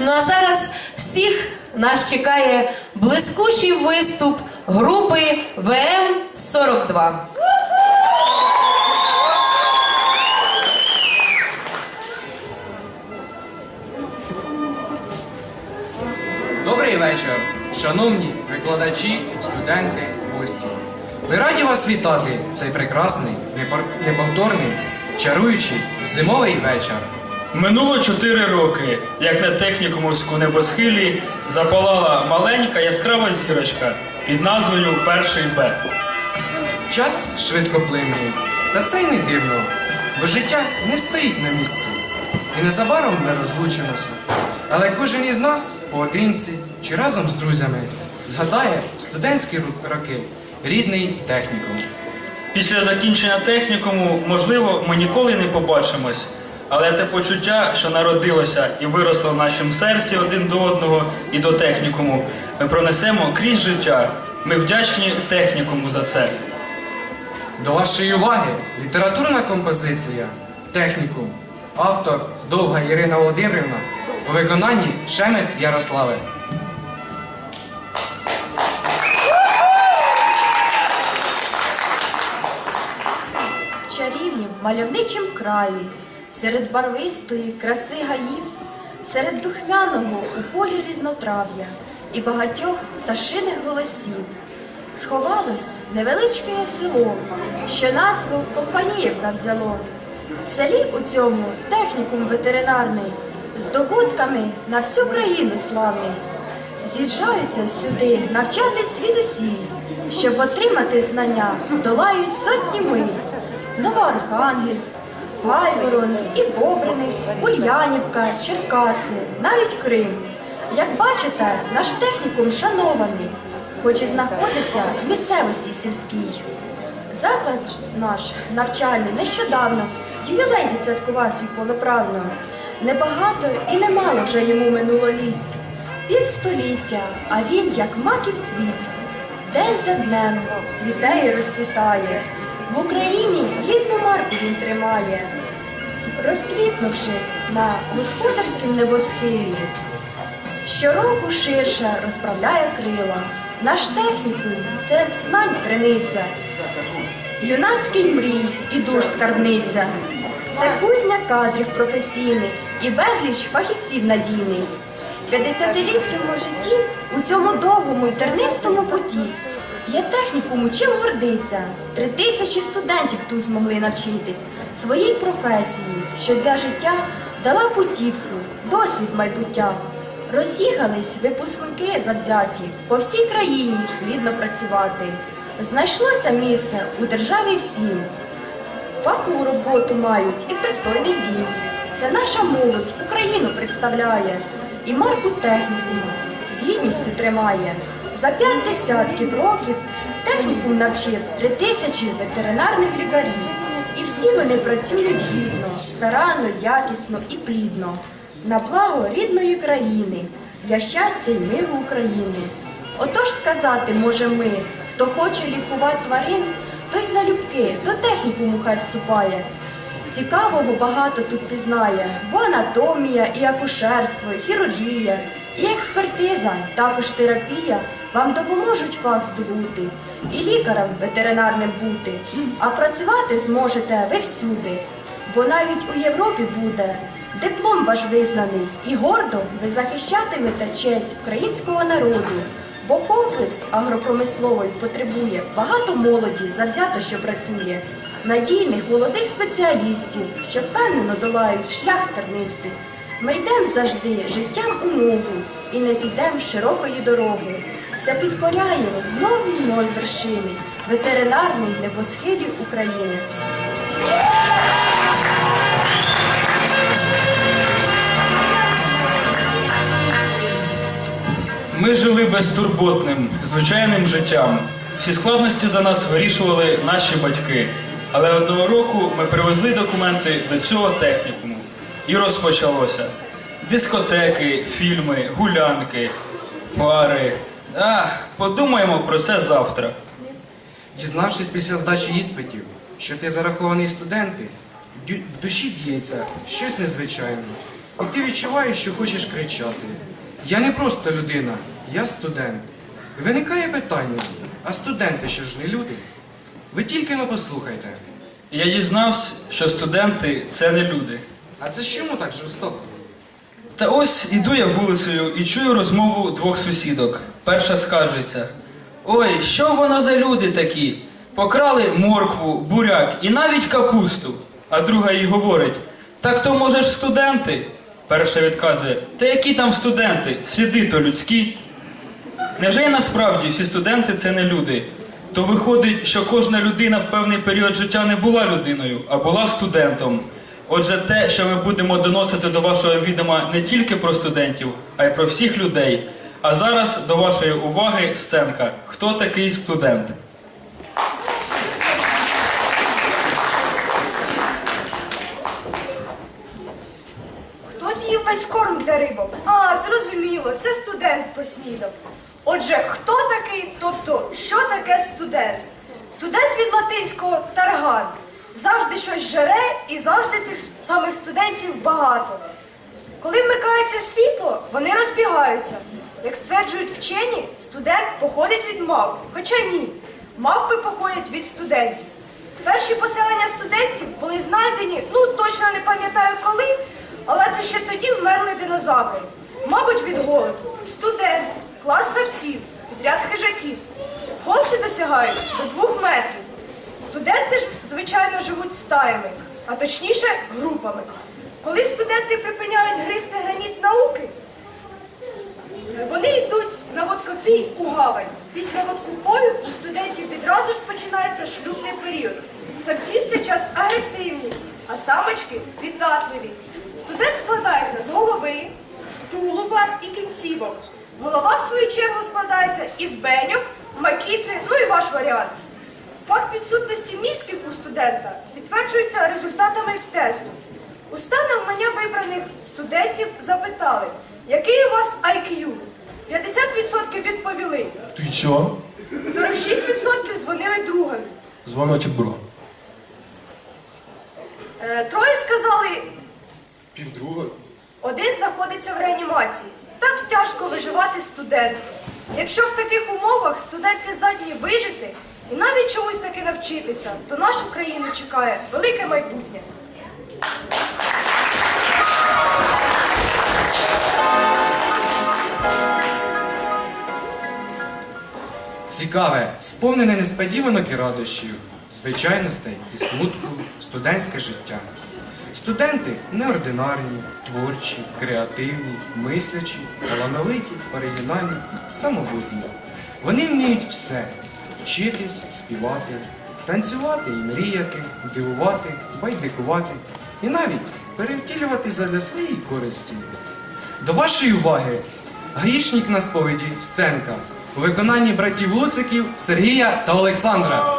Ну а зараз всіх нас чекає блискучий виступ групи ВМ-42. Добрий вечір, шановні викладачі, студенти, гості. Ми раді вас вітати цей прекрасний, неповторний, чаруючий зимовий вечір. Минуло чотири роки, як на технікумовську небосхилі запалала маленька яскрава зірочка під назвою Перший Б. Час швидко плине, та це й не дивно, бо життя не стоїть на місці. І незабаром ми розлучимося. Але кожен із нас поодинці чи разом з друзями згадає студентські роки, рідний технікум. Після закінчення технікуму, можливо, ми ніколи не побачимось, але те почуття, що народилося і виросло в нашому серці один до одного і до технікуму, ми пронесемо крізь життя. Ми вдячні технікуму за це. До вашої уваги літературна композиція Технікум. Автор Довга Ірина Володимирівна у виконанні Шемет Ярослави. В чарівнім мальовничім краї, серед барвистої краси гаїв, серед духмяного у полі різнотрав'я і багатьох пташиних голосів. Сховалось невеличке село, що назву Компаніївка взяло. В селі у цьому технікум ветеринарний, з здобутками на всю країну славний. З'їжджаються сюди навчатись звідусіль, щоб отримати знання, долають сотні миль. Новоархангельськ, Гайворон і Бобринець, Ульянівка, Черкаси, навіть Крим. Як бачите, наш технікум шанований, хоч і знаходиться в місцевості сільській. Заклад наш навчальний нещодавно ювілей відсвяткував свій повноправно. Небагато і немало вже йому минуло літ. Півстоліття, а він як маків цвіт. День за днем цвіте і розцвітає. В Україні гідну марку він тримає, розквітнувши на господарськім небосхилі. Щороку ширше розправляє крила. Наш технікум це знань криниця, юнацький мрій і душ скарбниця. Це кузня кадрів професійних і безліч фахівців надійних. 50-літтєму житті у цьому довгому й тернистому путі є технікуму чим гордиться. Три тисячі студентів тут змогли навчитись своїй професії, що для життя дала путівку, досвід майбуття. Роз'їхались випускники завзяті по всій країні плідно працювати. Знайшлося місце у державі всім. Фахову роботу мають і пристойний дім. Це наша молодь Україну представляє і марку технікуму з гідністю тримає. За п'ять десятків років технікум навчив три тисячі ветеринарних лікарів. І всі вони працюють гідно, старанно, якісно і плідно. На благо рідної країни, для щастя й миру України. Отож сказати може ми, хто хоче лікувати тварин, той залюбки до технікуму хай вступає. Цікавого багато тут пізнає, бо анатомія, і акушерство, хірургія, і експертиза, також терапія вам допоможуть фах здобути, і лікарем ветеринарним бути. А працювати зможете ви всюди, бо навіть у Європі буде диплом ваш визнаний, і гордо ви захищатимете честь українського народу. Бо комплекс агропромисловий потребує багато молоді, завзято, що працює, надійних молодих спеціалістів, що впевнено долають шлях тернистий. Ми йдемо завжди життям у ногу і не зійдемо широкої дороги. Все підкоряємо нові нові вершини, ветеринарний небосхилів України. Ми жили безтурботним, звичайним життям. Всі складності за нас вирішували наші батьки. Але одного року ми привезли документи до цього технікуму. І розпочалося. Дискотеки, фільми, гулянки, пари. А, подумаємо про це завтра. Дізнавшись після здачі іспитів, що ти зарахований студенти, дю- в душі діється щось незвичайне. і ти відчуваєш, що хочеш кричати. Я не просто людина, я студент. І виникає питання, а студенти що ж не люди? Ви тільки но послухайте. Я дізнався, що студенти це не люди. А це ж чому так жорстоко? Та ось іду я вулицею і чую розмову двох сусідок. Перша скаржиться: Ой, що воно за люди такі? Покрали моркву, буряк і навіть капусту. А друга їй говорить: Так то може ж студенти? Перша відказує: Та які там студенти? Сліди то людські. Невже і насправді всі студенти це не люди? То виходить, що кожна людина в певний період життя не була людиною, а була студентом. Отже, те, що ми будемо доносити до вашого відома не тільки про студентів, а й про всіх людей. А зараз до вашої уваги сценка. Хто такий студент? Хто з'їв весь корм для рибок? А, зрозуміло, це студент поснідав. Отже, хто такий, тобто, що таке студент? Студент від латинського тарган. Завжди щось жере і завжди цих самих студентів багато. Коли вмикається світло, вони розбігаються. Як стверджують вчені, студент походить від мав. Хоча ні, мавпи походять від студентів. Перші поселення студентів були знайдені, ну точно не пам'ятаю коли, але це ще тоді вмерли динозаври. Мабуть, від голоду. Студент, клас савців, підряд хижаків. Хлопці досягають до двох метрів. Студенти ж, звичайно, живуть стаями, а точніше групами. Коли студенти припиняють гризти граніт науки, вони йдуть на водкопій у гавань. Після водкупою у студентів відразу ж починається шлюбний період. Самці в цей час агресивні, а самочки піддатливі. Студент складається з голови, тулуба і кінцівок. Голова, в свою чергу, складається із беньок, макітри, ну і ваш варіант. Факт відсутності мізків у студента підтверджується результатами тесту. У станом мене вибраних студентів запитали, який у вас IQ? 50% відповіли, Ти чо? 46% дзвонили другим. Дзвоночок бро. Е, Троє сказали, Півдруга. один знаходиться в реанімації. Так тяжко виживати студенту. Якщо в таких умовах студенти здатні вижити і навіть чомусь таки навчитися, то нашу країну чекає велике майбутнє. Цікаве, сповнене несподіванок і радощів, звичайностей і смутку студентське життя. Студенти неординарні, творчі, креативні, мислячі, талановиті, оригінальні, самобутні. Вони вміють все вчитись, співати, танцювати і мріяти, дивувати, байдикувати і навіть перевтілювати задля своєї користі. До вашої уваги грішник на сповіді сценка у виконанні братів Луциків Сергія та Олександра.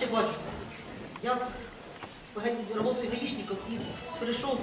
Здравствуйте, батюшка. Я га- работаю гаишником и пришел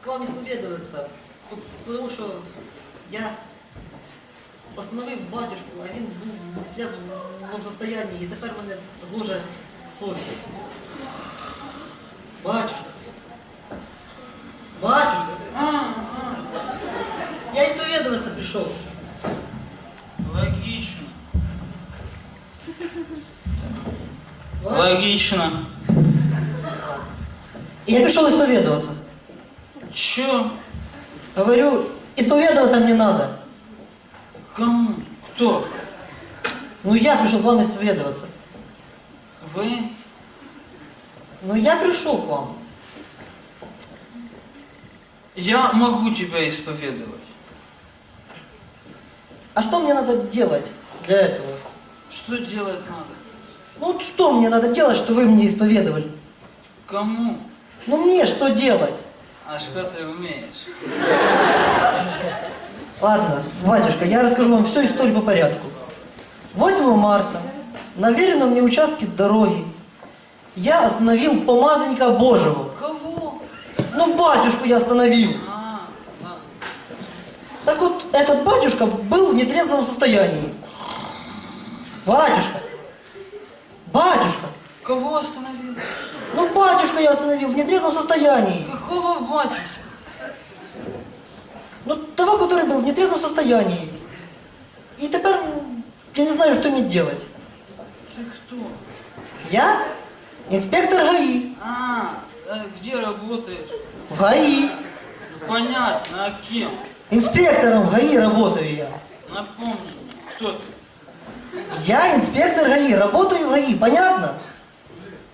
к вам исповедоваться, вот потому что я остановив батюшку, а він був в п'яному состоянні, і тепер мене гложе совість. Батюшка. Батюшка. Я исповедоваться пришел. Логічно. Я пришел исповедоваться. Що? Говорю, исповедоваться мне надо. Кому? Хто? Ну я пришел к вам исповедоваться. Ви? Ну я пришел к вам. Я могу тебя исповедовать. А что мне надо делать для этого? Что делать надо? Ну вот что мне надо делать, что вы мне исповедовали? Кому? Ну мне что делать? А что ты умеешь? Ладно, батюшка, я расскажу вам всю историю по порядку. 8 марта на веренном мне участке дороги я остановил помазанника Божьего. Кого? Ну, батюшку я остановил. А. Так вот, этот батюшка был в нетрезвом состоянии. Батюшка! Батюшка! Кого остановил? Ну, батюшка я остановил в нетрезвом состоянии. Какого батюшку? Ну, того, который был в нетрезвом состоянии. И теперь я не знаю, что мне делать. Ты кто? Я инспектор ГАИ. А, э, где работаешь? В ГАИ. Понятно, а кем? Инспектором в ГАИ работаю я. Напомни, кто ты? Я инспектор ГАИ, работаю в ГАИ, понятно?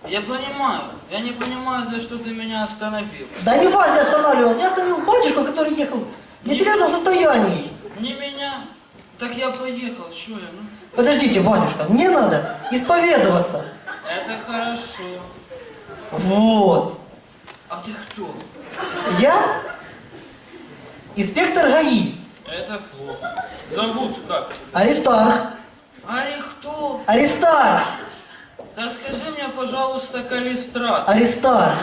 Я понимаю. Я не понимаю, за что ты меня остановил. Да не вас я останавливал, я остановил батюшку, который ехал в нетрезвом состоянии. Не меня. Так я поехал, что я, ну? Подождите, батюшка, мне надо исповедоваться. Это хорошо. Вот. А ты кто? Я инспектор ГАИ, Это плохо. Зовут как? Аристарх. Ари кто? Аристарх. Да скажи мне, пожалуйста, калистрат. Аристарх.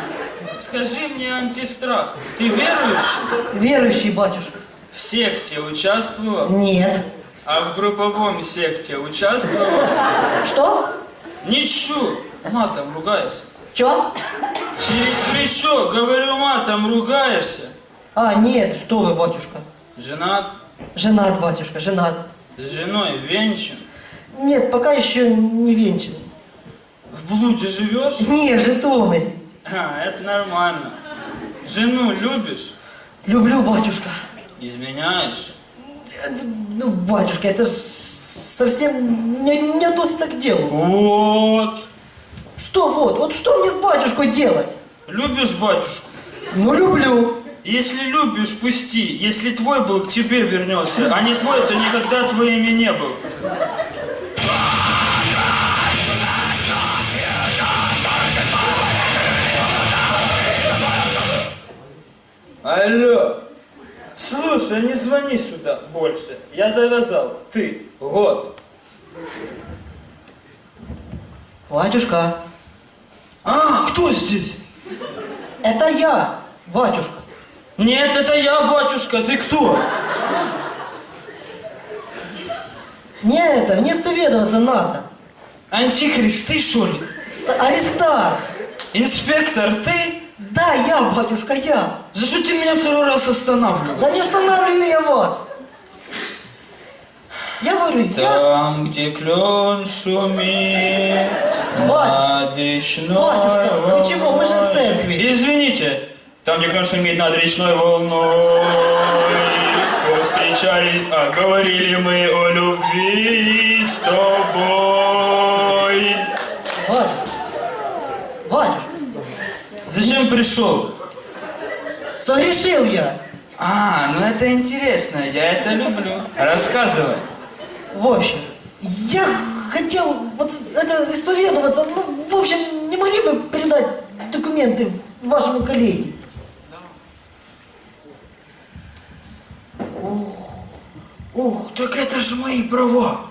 Скажи мне антистрах. Ты верующий? Верующий батюшка. В секте участвовал? Нет. А в групповом секте участвовал? Что? Ничего. Матом ругаешься. Чё? Через плечо, говорю, матом ругаешься. А, нет, что вы, батюшка. Женат, Женат, батюшка, женат. с женой венчан. Нет, пока еще не венчан. В блуде живешь? Не, Житомирь. А, это нормально. Жену любишь? Люблю, батюшка. Изменяешь? Ну, батюшка, это ж совсем не, не относится к делу. Вот. Что вот? Вот что мне с батюшкой делать? Любишь батюшку? Ну, люблю. Если любишь, пусти. Если твой был, к тебе вернется. А не твой, то никогда твоими не был. Алло. Слушай, не звони сюда больше. Я завязал. Ты. Год. Батюшка, А, кто здесь? это я, батюшка. Нет, это я, батюшка. Ты кто? Мне это, мне исповедоваться надо. Антихрист, ты что ли? Аристарх. Инспектор, ты? Да, я, батюшка, я. За что ты меня второй раз останавливаешь? Да не останавливаю я вас. Я говорю, я... Там, где клен шумит над речной Батюшка, вы чего? Мы же в волной. церкви. Извините, там, где клен шумит над речной волной, повстречались, а говорили мы о любви с тобой. Батюшка, батюшка, Зачем пришел? согрешил я. А, ну это интересно, я это люблю. Рассказывай. В общем, я хотел вот это исповедоваться. Ну, в общем, не могли бы передать документы вашему коллеге? Ух, так это же мои права.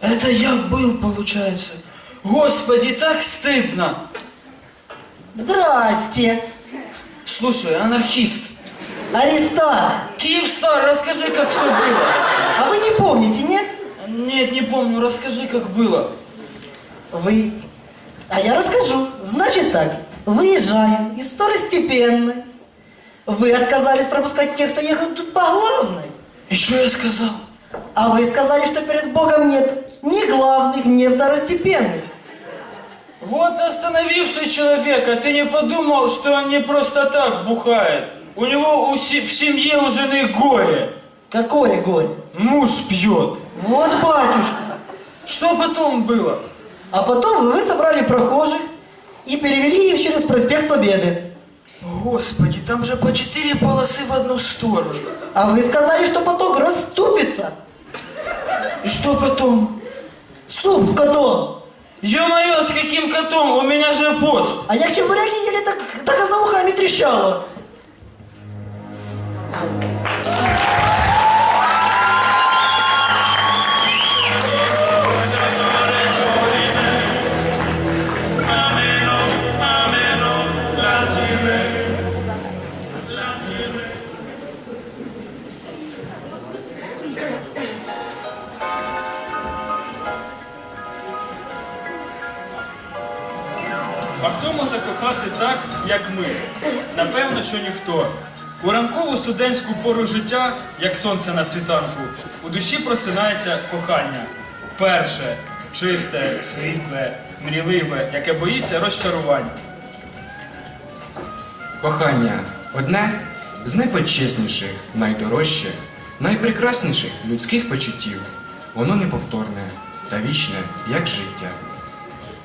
Это я был, получается. Господи, так стыдно. Здрасте, Слушай, анархист, Аристарх. Киевстар, расскажи, как все было. А вы не помните, нет? Нет, не помню, расскажи, как было. Вы... А я расскажу. Значит так, выезжаем из второстепенной. Вы отказались пропускать тех, кто ехал тут по главной. И что я сказал? А вы сказали, что перед Богом нет ни главных, ни второстепенных. Вот остановивший человека, ты не подумал, что он не просто так бухает. У него у се- в семье у жены горе. Какое горе? Муж пьет. Вот батюшка. Что потом было? А потом вы собрали прохожих и перевели их через проспект Победы. Господи, там же по четыре полосы в одну сторону. А вы сказали, что поток расступится. И что потом? Суп с котом. Ё-моё, с каким котом? У меня же пост. А я к чебуряки ели, так, так за ухами трещало. Що ніхто. У ранкову студентську пору життя, як сонце на світанку, у душі просинається кохання. Перше, чисте, світле, мрійливе, яке боїться розчарувань. Кохання одне з найпочесніших, найдорожчих, найпрекрасніших людських почуттів. Воно неповторне та вічне, як життя.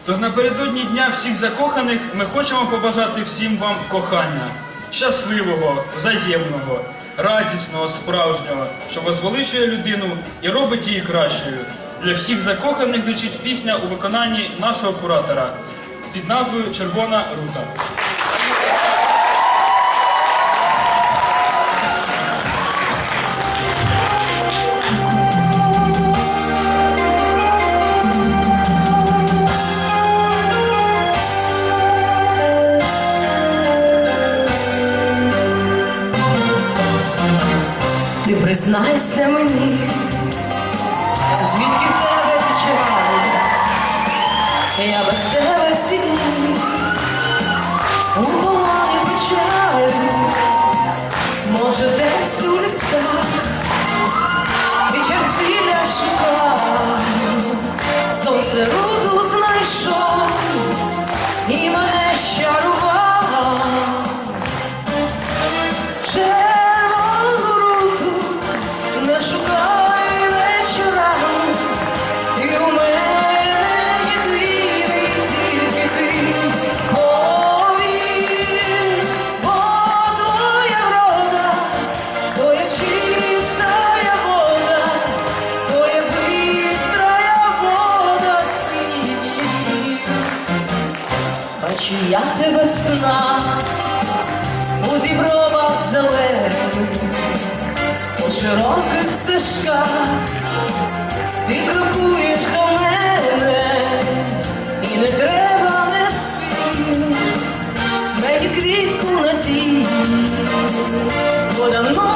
Тож напередодні Дня всіх закоханих ми хочемо побажати всім вам кохання, щасливого, взаємного, радісного, справжнього, що возвеличує людину і робить її кращою. Для всіх закоханих звучить пісня у виконанні нашого куратора під назвою Червона рута. I and we need не бо давно вже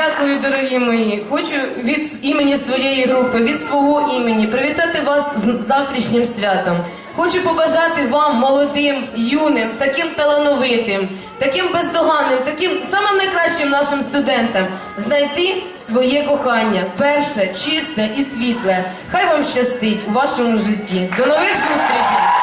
Дякую, дорогі мої. Хочу від імені своєї групи, від свого імені привітати вас з завтрашнім святом. Хочу побажати вам, молодим, юним, таким талановитим, таким бездоганним, таким самим найкращим нашим студентам знайти своє кохання, перше, чисте і світле. Хай вам щастить у вашому житті. До нових зустрічей!